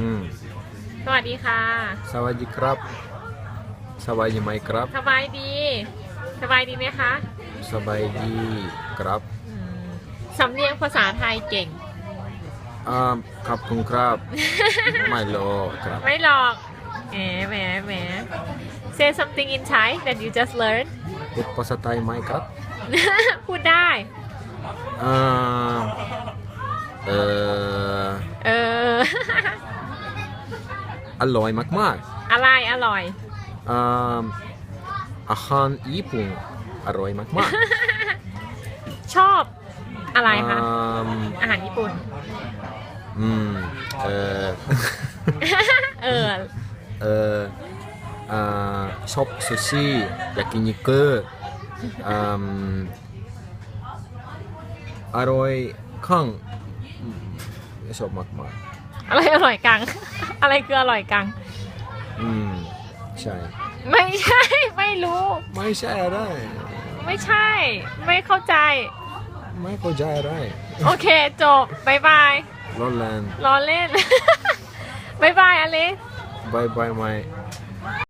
อืมสวัสดีค่ะ สวัสดีครับ สบายดีไหมครับ สบายดี สบายดีไหมคะสบายดีครับอืมสำเนียงภาษาไทยเก่ง อ่าขอบคุณครับ ไม่รอครับ ไม่หรอกแหมแหมแหม say something in Thai that you just learned พูดภาษาไทยไหมครับ พูดได้ อ่า เอ่อ อร่อยมากอะไรอร่อย ๆอ่าอาหารญี่ปุ่นอร่อยมากชอบอะไรๆคะ อ่าอาหารญี่ปุ่น อืมเอ่อเออ เอ่ออ่าชอบซูชิ焼肉อืมอร่อยข้างอืมชอบมากมาก อะไรอร่อยกัง อะไรคืออร่อยกังๆอืม ใช่ ไม่ใช่ ไม่รู้ ไม่ใช่อะไร ไม่ใช่ ไม่เข้าใจ ไม่เข้าใจอะไรโอเค จบบายบายร้อนแรงล้อเล่น บายบายอเล็ก บายบายไม่